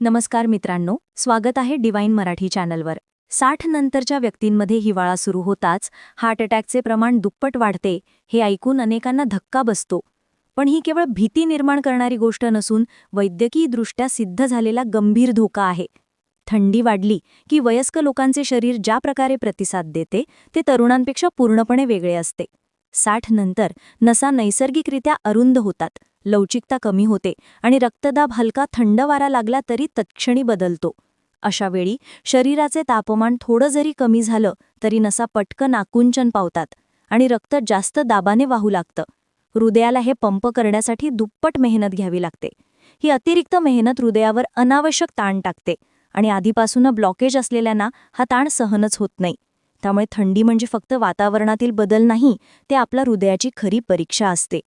नमस्कार मित्रांनो स्वागत आहे डिवाइन मराठी चॅनलवर. साठ नंतरच्या व्यक्तींमध्ये हिवाळा सुरू होताच हार्ट अटॅकचे प्रमाण दुप्पट वाढते हे ऐकून अनेकांना धक्का बसतो. पण ही केवळ भीती निर्माण करणारी गोष्ट नसून वैद्यकीयदृष्ट्या सिद्ध झालेला गंभीर धोका आहे. थंडी वाढली की वयस्क लोकांचे शरीर ज्या प्रकारे प्रतिसाद देते ते तरुणांपेक्षा पूर्णपणे वेगळे असते. साठ नंतर नसा नैसर्गिकरित्या अरुंद होतात. लवचिकता कमी होते आणि रक्तदाब हलका थंड वारा लागला तरी तत्क्षणी बदलतो. अशा वेळी शरीराचे तापमान थोडं जरी कमी झालं तरी नसा पटकन आकुंचन पावतात आणि रक्त जास्त दाबाने वाहू लागतं. हृदयाला हे पंप करण्यासाठी दुप्पट मेहनत घ्यावी लागते. ही अतिरिक्त मेहनत हृदयावर अनावश्यक ताण टाकते आणि आधीपासून ब्लॉकेज असलेल्यांना हा ताण सहनच होत नाही. त्यामुळे थंडी म्हणजे फक्त वातावरणातील बदल नाही ते आपल्या हृदयाची खरी परीक्षा असते.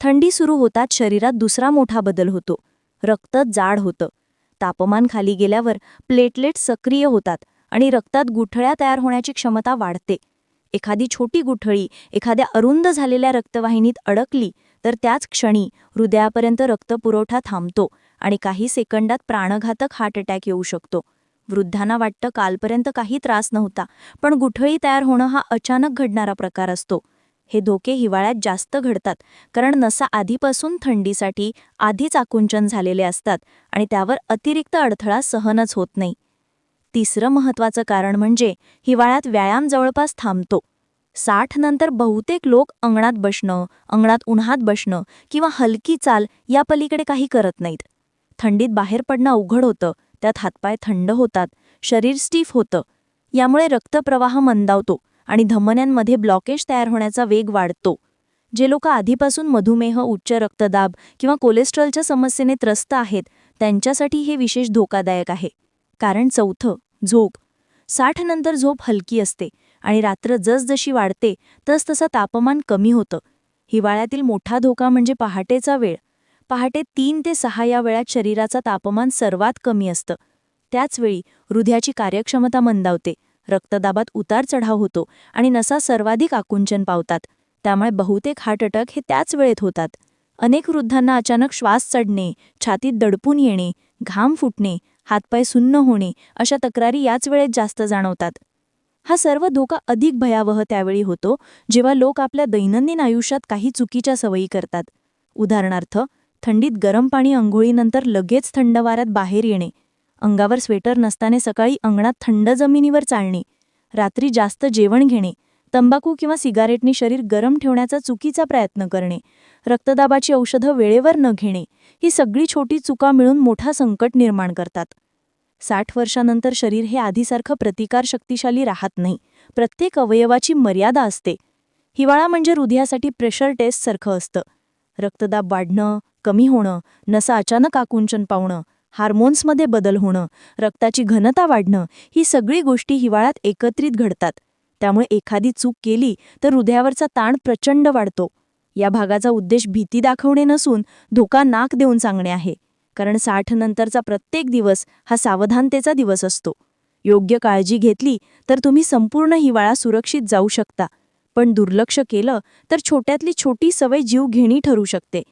थंडी सुरू होताच शरीरात दुसरा मोठा बदल होतो. रक्त जाड होतं. तापमान खाली गेल्यावर प्लेटलेट सक्रिय होतात आणि रक्तात गुठळ्या तयार होण्याची क्षमता वाढते. एखादी छोटी गुठळी एखाद्या अरुंद झालेल्या रक्तवाहिनीत अडकली तर त्याच क्षणी हृदयापर्यंत रक्तपुरवठा थांबतो आणि काही सेकंदात प्राणघातक हार्ट अटॅक येऊ शकतो. वृद्धांना वाटतं कालपर्यंत काही त्रास नव्हता पण गुठळी तयार होणं हा अचानक घडणारा प्रकार असतो. हे धोके हिवाळ्यात जास्त घडतात कारण नसा आधीपासून थंडीसाठी आधीच आकुंचन झालेले असतात आणि त्यावर अतिरिक्त अडथळा सहनच होत नाही. तिसरं महत्वाचं कारण म्हणजे हिवाळ्यात व्यायाम जवळपास थांबतो. साठ नंतर बहुतेक लोक अंगणात बसणं अंगणात उन्हात बसणं किंवा हलकी चाल या पलीकडे काही करत नाहीत. थंडीत बाहेर पडणं अवघड होतं त्यात हातपाय थंड होतात शरीर स्टीफ होतं. यामुळे रक्तप्रवाह मंदावतो. आणि धमन्यांमध्ये ब्लॉकेज तयार होण्याचा वेग वाढतो. जे लोक आधीपासून मधुमेह उच्च रक्तदाब किंवा कोलेस्ट्रॉलच्या समस्येने त्रस्त आहेत त्यांच्यासाठी हे विशेष धोकादायक आहे. कारण चौथं झोप. साठ नंतर झोप हलकी असते आणि रात्र जसजशी वाढते तसतसं तापमान कमी होतं. हिवाळ्यातील मोठा धोका म्हणजे पहाटेचा वेळ. पहाटे तीन ते सहा या वेळात शरीराचा तापमान सर्वात कमी असतं. त्याचवेळी हृदयाची कार्यक्षमता मंदावते. रक्तदाबात उतार चढाव होतो आणि नसा सर्वाधिक आकुंचन पावतात. त्यामुळे बहुतेक हार्ट अटॅक हे त्याच वेळेत होतात. अनेक वृद्धांना अचानक श्वास चढणे छातीत दडपून येणे घाम फुटणे हातपाय सुन्न होणे अशा तक्रारी याच वेळेत जास्त जाणवतात. हा सर्व धोका अधिक भयावह त्यावेळी होतो जेव्हा लोक आपल्या दैनंदिन आयुष्यात काही चुकीच्या सवयी करतात. उदाहरणार्थ थंडीत गरम पाणी अंघोळीनंतर लगेच थंड वाऱ्यात बाहेर येणे अंगावर स्वेटर नसताने सकाळी अंगणात थंड जमिनीवर चालणे रात्री जास्त जेवण घेणे तंबाखू किंवा सिगारेटने शरीर गरम ठेवण्याचा चुकीचा प्रयत्न करणे रक्तदाबाची औषधं वेळेवर न घेणे ही सगळी छोटी चुका मिळून मोठा संकट निर्माण करतात. साठ वर्षानंतर शरीर हे आधीसारखं प्रतिकार शक्तिशाली राहत नाही प्रत्येक अवयवाची मर्यादा असते. हिवाळा म्हणजे हृदयासाठी प्रेशर टेस्टसारखं असतं. रक्तदाब वाढणं कमी होणं नसा अचानक आकुंचन पावणं हार्मोन्समध्ये बदल होणं रक्ताची घनता वाढणं ही सगळी गोष्टी हिवाळ्यात एकत्रित घडतात. त्यामुळे एखादी चूक केली तर हृदयावरचा ताण प्रचंड वाढतो. या भागाचा उद्देश भीती दाखवणे नसून धोका नाक देऊन सांगणे आहे. कारण साठ नंतरचा प्रत्येक दिवस हा सावधानतेचा दिवस असतो. योग्य काळजी घेतली तर तुम्ही संपूर्ण हिवाळा सुरक्षित जाऊ शकता. पण दुर्लक्ष केलं तर छोट्यातली छोटी सवय जीव घेणी ठरू शकते.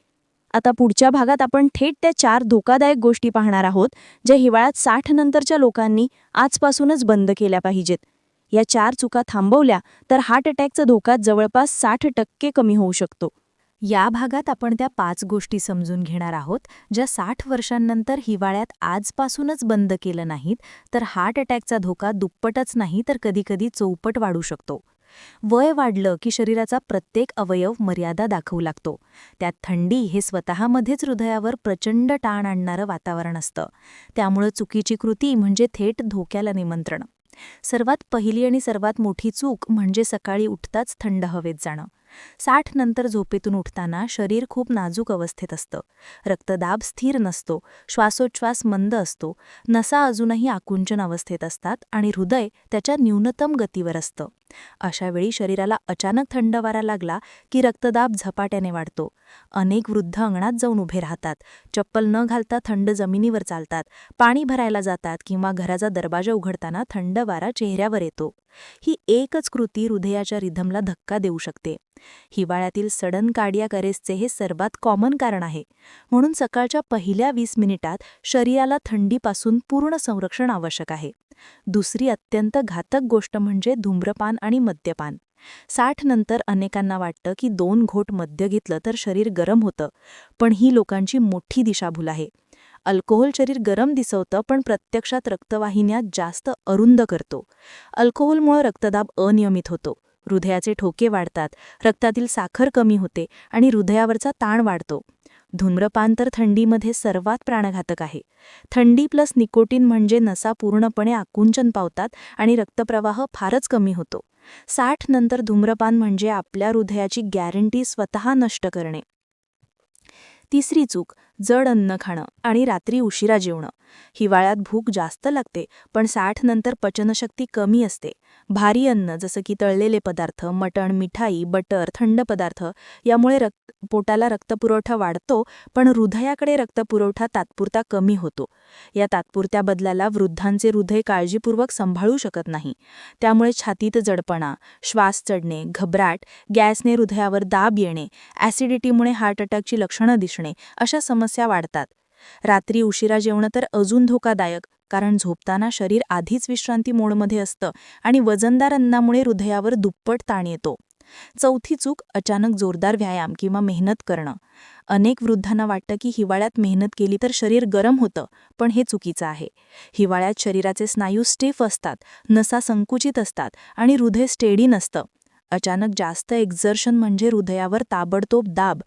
आता पुढच्या भागात आपण थेट त्या चार धोकादायक गोष्टी पाहणार आहोत ज्या हिवाळ्यात साठ नंतरच्या लोकांनी आजपासूनच बंद केल्या पाहिजेत. या चार चुका थांबवल्या तर हार्ट अटॅकचा धोका जवळपास साठ टक्के कमी होऊ शकतो. या भागात आपण त्या पाच गोष्टी समजून घेणार आहोत ज्या साठ वर्षांनंतर हिवाळ्यात आजपासूनच बंद केलं नाहीत तर हार्ट अटॅकचा धोका दुप्पटच नाही तर कधीकधी चौपट वाढू शकतो. वय वाढलं की शरीराचा प्रत्येक अवयव मर्यादा दाखवू लागतो. त्यात थंडी हे स्वतःमध्येच हृदयावर प्रचंड टाण आणणारं वातावरण असतं. त्यामुळं चुकीची कृती म्हणजे थेट धोक्याला निमंत्रण. सर्वात पहिली आणि सर्वात मोठी चूक म्हणजे सकाळी उठताच थंड हवेत जाणं. साठ नंतर झोपेतून उठताना शरीर खूप नाजूक अवस्थेत असतं. रक्तदाब स्थिर नसतो श्वासोच्छ्वास मंद असतो नसा अजूनही आकुंचन अवस्थेत असतात आणि हृदय त्याच्या न्यूनतम गतीवर असतं. अशावेळी शरीराला अचानक थंड वारा लागला की रक्तदाब झपाट्याने वाढतो. अनेक वृद्ध अंगणात जाऊन उभे राहतात. चप्पल न घालता थंड जमिनीवर चालतात. पाणी भरायला जातात किंवा घराचा दरवाजा उघडताना थंड वारा चेहऱ्यावर येतो. ही एकच कृती हृदयाच्या रिधमला धक्का देऊ शकते. हिवाळ्यातील सडन कार्डियाक अरेस्टचे हे सर्वात कॉमन कारण आहे. म्हणून सकाळच्या पहिल्या वीस मिनिटात शरीराला थंडीपासून पूर्ण संरक्षण आवश्यक आहे. दुसरी अत्यंत घातक गोष्ट म्हणजे धूम्रपान आणि मद्यपान. साठ नंतर अनेकांना वाटतं की दोन घोट मद्य घेतलं तर शरीर गरम होतं पण ही लोकांची मोठी दिशाभूल आहे. अल्कोहोल शरीर गरम दिसवतं पण प्रत्यक्षात रक्तवाहिन्या जास्त अरुंद करतो. अल्कोहोलमुळे रक्तदाब अनियमित होतो. हृदयाचे ठोके वाढतात रक्तातील साखर कमी होते आणि हृदयावरचा ताण वाढतो. धूम्रपान तर थंडीमध्ये सर्वात प्राणघातक आहे. थंडी प्लस निकोटीन म्हणजे नसा पूर्णपणे आकुंचन पावतात आणि रक्तप्रवाह फारच कमी होतो. साठ नंतर धूम्रपान म्हणजे आपल्या हृदयाची गॅरंटी स्वतः नष्ट करणे. तिसरी चूक जड अन्न खाणं आणि रात्री उशिरा जेवणं. हिवाळ्यात भूक जास्त लागते पण साठ नंतर पचनशक्ती कमी असते. भारी अन्न जसं की तळलेले पदार्थ मटण मिठाई बटर थंड पदार्थ यामुळे रक्त पोटाला रक्तपुरवठा वाढतो पण हृदयाकडे रक्तपुरवठा तात्पुरता कमी होतो. या तात्पुरत्या बदलाला वृद्धांचे हृदय काळजीपूर्वक सांभाळू शकत नाही. त्यामुळे छातीत जडपणा श्वास चढणे घबराट गॅसने हृदयावर दाब येणे ॲसिडिटीमुळे हार्ट अटॅकची लक्षणं दिसणे अशा समस्या वाढतात. रात्री उशिरा जेवणं तर अजून धोकादायक कारण झोपताना शरीर आधीच विश्रांती मोडमध्ये असतं आणि वजनदार अन्नामुळे हृदयावर दुप्पट ताण येतो. चौथी चूक अचानक जोरदार व्यायाम किंवा मेहनत करणं. अनेक वृद्धांना वाटतं की हिवाळ्यात मेहनत केली तर शरीर गरम होतं पण हे चुकीचं आहे. हिवाळ्यात शरीराचे स्नायू स्टिफ असतात नसा संकुचित असतात आणि हृदय स्टेडी नसतं. अचानक जास्त एक्झर्शन म्हणजे हृदयावर ताबडतोब दाब.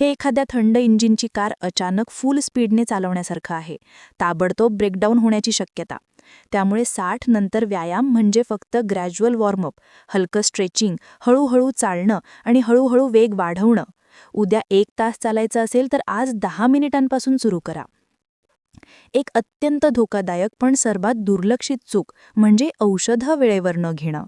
हे एखाद्या थंड इंजिनची कार अचानक फुल स्पीडने चालवण्यासारखं आहे. ताबडतोब ब्रेकडाऊन होण्याची शक्यता. त्यामुळे साठ नंतर व्यायाम म्हणजे फक्त ग्रॅज्युअल वॉर्मअप हलकं स्ट्रेचिंग हळूहळू चालणं आणि हळूहळू वेग वाढवणं. उद्या एक तास चालायचं असेल तर आज दहा मिनिटांपासून सुरू करा. एक अत्यंत धोकादायक पण सर्वात दुर्लक्षित चूक म्हणजे औषधं वेळेवर न घेणं.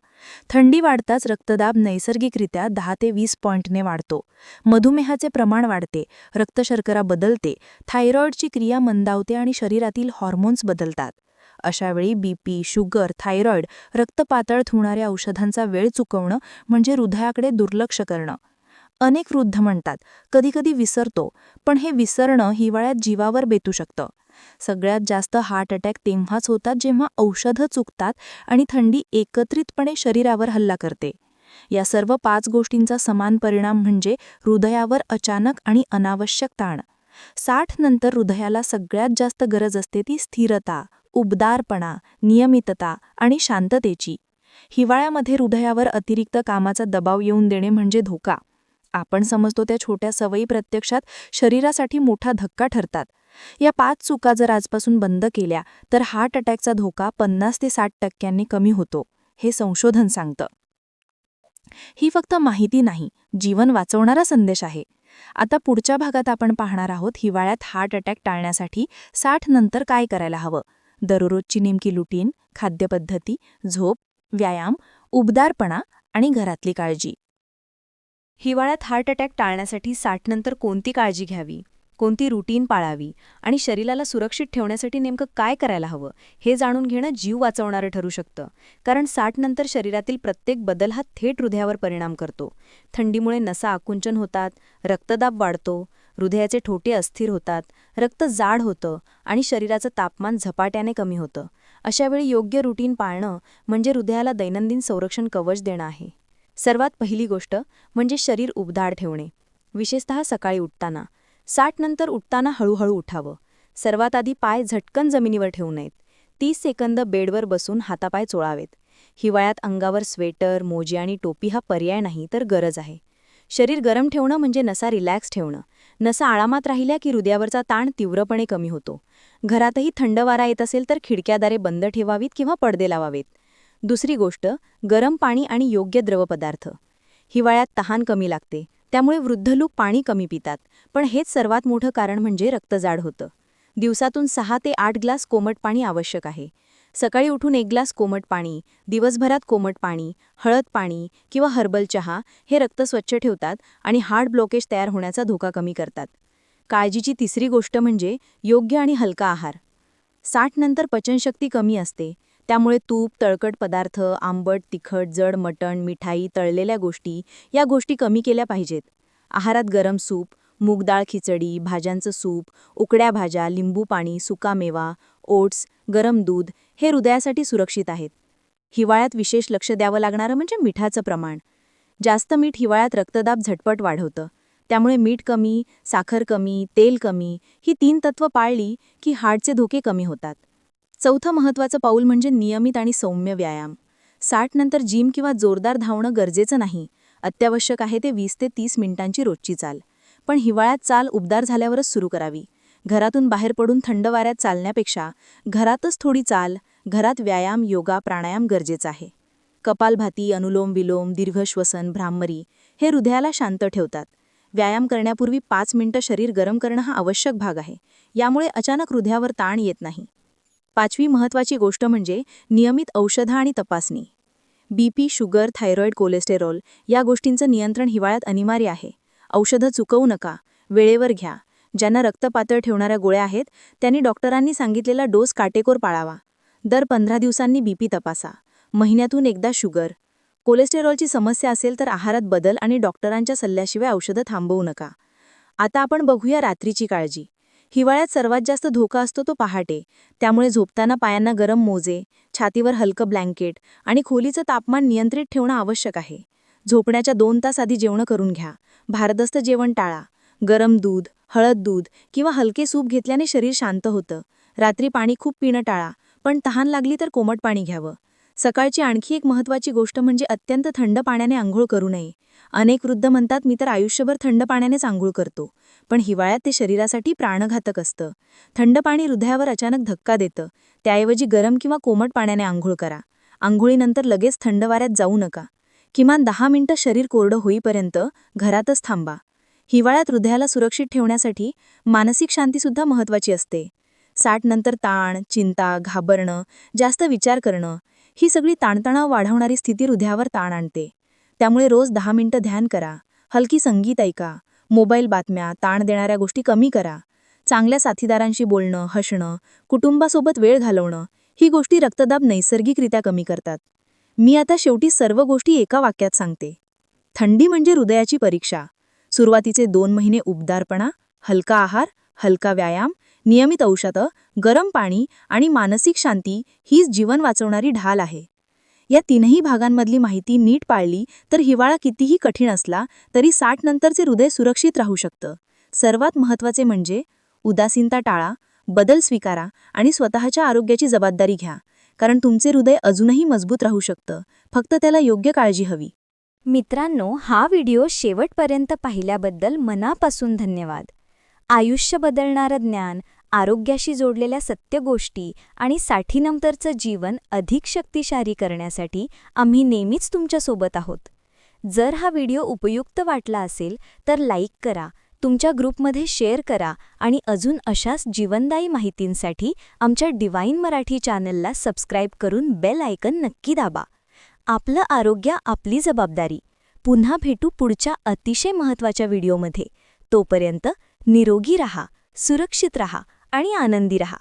थंडी वाढताच रक्तदाब नैसर्गिकरित्या दहा ते वीस पॉईंटने वाढतो. मधुमेहाचे प्रमाण वाढते रक्तशर्करा बदलते थायरॉईडची क्रिया मंदावते आणि शरीरातील हॉर्मोन्स बदलतात. अशावेळी बीपी शुगर थायरॉईड रक्तपातळ होणाऱ्या औषधांचा वेळ चुकवणं म्हणजे हृदयाकडे दुर्लक्ष करणं. अनेक वृद्ध म्हणतात कधीकधी विसरतो पण हे विसरणं हिवाळ्यात जीवावर बेतू शकतं. सगळ्यात जास्त हार्ट अटॅक तेव्हाच होतात जेव्हा औषधं चुकतात आणि थंडी एकत्रितपणे शरीरावर हल्ला करते. या सर्व पाच गोष्टींचा समान परिणाम म्हणजे हृदयावर अचानक आणि अनावश्यक ताण. साठ नंतर हृदयाला सगळ्यात जास्त गरज असते ती स्थिरता उबदारपणा नियमितता आणि शांततेची. हिवाळ्यामध्ये हृदयावर अतिरिक्त कामाचा दबाव येऊन देणे म्हणजे धोका. आपण समजतो त्या छोट्या सवयी प्रत्यक्षात शरीरासाठी मोठा धक्का ठरतात. या पाच चुका जर आजपासून बंद केल्या तर हार्ट अटॅकचा धोका पन्नास ते साठ टक्क्यांनी कमी होतो हे संशोधन सांगतं. ही फक्त माहिती नाही जीवन वाचवणारा संदेश आहे. आता पुढच्या भागात आपण पाहणार आहोत हिवाळ्यात हार्ट अटॅक टाळण्यासाठी साठ नंतर काय करायला हवं? दररोजची नेमकी लुटीन खाद्यपद्धती झोप व्यायाम उबदारपणा आणि घरातली काळजी. हिवाळ्यात हार्ट अटॅक टाळण्यासाठी साठनंतर कोणती काळजी घ्यावी? कोणती रुटीन पाळावी आणि शरीराला सुरक्षित ठेवण्यासाठी नेमकं काय करायला हवं हे जाणून घेणं जीव वाचवणारं ठरू शकतं. कारण साठनंतर शरीरातील प्रत्येक बदल हा थेट हृदयावर परिणाम करतो. थंडीमुळे नसा आकुंचन होतात रक्तदाब वाढतो हृदयाचे ठोटे अस्थिर होतात रक्त जाड होतं आणि शरीराचं तापमान झपाट्याने कमी होतं. अशावेळी योग्य रुटीन पाळणं म्हणजे हृदयाला दैनंदिन संरक्षण कवच देणं आहे. सर्वात पहिली गोष्ट म्हणजे शरीर उबदार ठेवणे. विशेषतः सकाळी उठताना. साठ नंतर उठताना हळूहळू उठावं. सर्वात आधी पाय झटकन जमिनीवर ठेवू नयेत. तीस सेकंद बेडवर बसून हातापाय चोळावेत. हिवाळ्यात अंगावर स्वेटर मोजी आणि टोपी हा पर्याय नाही तर गरज आहे. शरीर गरम ठेवणं म्हणजे नसा रिलॅक्स ठेवणं. नसा आळामात राहिल्या की हृदयावरचा ताण तीव्रपणे कमी होतो. घरातही थंड वारा येत असेल तर खिडक्यादारे बंद ठेवावीत किंवा पडदे लावावेत. दुसरी गोष्ट गरम पाणी आणि योग्य द्रवपदार्थ. हिवाळ्यात तहान कमी लागते. त्यामुळे वृद्ध लोक पाणी कमी पितात. पण हेच सर्वात मोठं कारण म्हणजे रक्तजाड होतं. दिवसातून सहा ते आठ ग्लास कोमट पाणी आवश्यक आहे. सकाळी उठून एक ग्लास कोमट पाणी दिवसभरात कोमट पाणी हळद पाणी किंवा हर्बल चहा हे रक्त स्वच्छ ठेवतात आणि हार्ट ब्लॉकेज तयार होण्याचा धोका कमी करतात. काळजीची तिसरी गोष्ट म्हणजे योग्य आणि हलका आहार. साठ नंतर पचनशक्ती कमी असते. त्यामुळे तूप तळकट पदार्थ आंबट तिखट जड मटण मिठाई तळलेल्या गोष्टी या गोष्टी कमी केल्या पाहिजेत. आहारात गरम सूप मूगडाळ खिचडी भाज्यांचं सूप उकड्या भाज्या लिंबू पाणी सुकामेवा ओट्स गरम दूध हे हृदयासाठी सुरक्षित आहेत. हिवाळ्यात विशेष लक्ष द्यावं लागणारं म्हणजे मिठाचं प्रमाण. जास्त मीठ हिवाळ्यात रक्तदाब झटपट वाढवतं. त्यामुळे मीठ कमी साखर कमी तेल कमी ही तीन तत्व पाळली की हार्टचे धोके कमी होतात. चौथं महत्त्वाचं पाऊल म्हणजे नियमित आणि सौम्य व्यायाम. साठ नंतर जिम किंवा जोरदार धावणं गरजेचं नाही. अत्यावश्यक आहे ते वीस ते तीस मिनिटांची रोजची चाल. पण हिवाळ्यात चाल उबदार झाल्यावरच सुरू करावी. घरातून बाहेर पडून थंड वाऱ्यात चालण्यापेक्षा घरातच थोडी चाल घरात व्यायाम योगा प्राणायाम गरजेचं आहे. कपालभाती अनुलोम विलोम दीर्घश्वसन भ्रामरी हे हृदयाला शांत ठेवतात. व्यायाम करण्यापूर्वी पाच मिनिटं शरीर गरम करणं हा आवश्यक भाग आहे. यामुळे अचानक हृदयावर ताण येत नाही. पाचवी महत्त्वाची गोष्ट म्हणजे नियमित औषधं आणि तपासणी. बीपी शुगर थायरॉईड कोलेस्टेरॉल या गोष्टींचं नियंत्रण हिवाळ्यात अनिवार्य आहे. औषधं चुकवू नका वेळेवर घ्या. ज्यांना रक्तपातळ ठेवणाऱ्या गोळ्या आहेत त्यांनी डॉक्टरांनी सांगितलेला डोस काटेकोर पाळावा. दर पंधरा दिवसांनी बीपी तपासा. महिन्यातून एकदा शुगर. कोलेस्टेरॉलची समस्या असेल तर आहारात बदल आणि डॉक्टरांच्या सल्ल्याशिवाय औषधं थांबवू नका. आता आपण बघूया रात्रीची काळजी. हिवाळ्यात सर्वात जास्त धोका असतो तो पहाटे. त्यामुळे झोपताना पायांना गरम मोजे छातीवर हलकं ब्लँकेट आणि खोलीचं तापमान नियंत्रित ठेवणं आवश्यक आहे. झोपण्याच्या दोन तास आधी जेवणं करून घ्या. भारदस्त जेवण टाळा. गरम दूध हळद दूध किंवा हलके सूप घेतल्याने शरीर शांत होतं. रात्री पाणी खूप पिणं टाळा पण तहान लागली तर कोमट पाणी घ्यावं. सकाळची आणखी एक महत्त्वाची गोष्ट म्हणजे अत्यंत थंड पाण्याने आंघोळ करू नये. अनेक वृद्ध म्हणतात मी तर आयुष्यभर थंड पाण्यानेच आंघोळ करतो. पण हिवाळ्यात ते शरीरासाठी प्राणघातक असतं. थंड पाणी हृदयावर अचानक धक्का देतं. त्याऐवजी गरम किंवा कोमट पाण्याने आंघोळ करा. आंघोळीनंतर लगेच थंड वाऱ्यात जाऊ नका. किमान दहा मिनिटं शरीर कोरडं होईपर्यंत घरातच थांबा. हिवाळ्यात हृदयाला सुरक्षित ठेवण्यासाठी मानसिक शांतीसुद्धा महत्त्वाची असते. साठ नंतर ताण चिंता घाबरणं जास्त विचार करणं ही सगळी ताणतणाव वाढवणारी स्थिती हृदयावर ताण आणते. त्यामुळे रोज दहा मिनिटं ध्यान करा. हलकी संगीत ऐका. मोबाईल बातम्या ताण देणाऱ्या गोष्टी कमी करा. चांगल्या साथीदारांशी बोलणं हसणं कुटुंबासोबत वेळ घालवणं ही गोष्टी रक्तदाब नैसर्गिकरित्या कमी करतात. मी आता शेवटी सर्व गोष्टी एका वाक्यात सांगते. थंडी म्हणजे हृदयाची परीक्षा. सुरुवातीचे दोन महिने उबदारपणा हलका आहार हलका व्यायाम नियमित औषधं गरम पाणी आणि मानसिक शांती हीच जीवन वाचवणारी ढाल आहे. या तीनही भागांमधली माहिती नीट पाळली तर हिवाळा कितीही कठीण असला तरी साठ नंतरचे हृदय सुरक्षित राहू शकतं. सर्वात महत्त्वाचे म्हणजे उदासीनता टाळा बदल स्वीकारा आणि स्वतःच्या आरोग्याची जबाबदारी घ्या. कारण तुमचे हृदय अजूनही मजबूत राहू शकतं. फक्त त्याला योग्य काळजी हवी. मित्रांनो हा व्हिडिओ शेवटपर्यंत पाहिल्याबद्दल मनापासून धन्यवाद. आयुष्य बदलणारं ज्ञान आरोग्याशी जोडलेल्या सत्य गोष्टी आणि साठीनंतरचं जीवन अधिक शक्तिशाली करण्यासाठी आम्ही नेहमीच तुमच्यासोबत आहोत. जर हा व्हिडिओ उपयुक्त वाटला असेल तर लाईक करा तुमच्या ग्रुपमध्ये शेअर करा आणि अजून अशाच जीवनदायी माहितींसाठी आमच्या डिवाईन मराठी चॅनलला सबस्क्राईब करून बेल आयकन नक्की दाबा. आपलं आरोग्य आपली जबाबदारी. पुन्हा भेटू पुढच्या अतिशय महत्त्वाच्या व्हिडिओमध्ये. तोपर्यंत निरोगी रहा सुरक्षित रहा. आणि आनंदी रहा.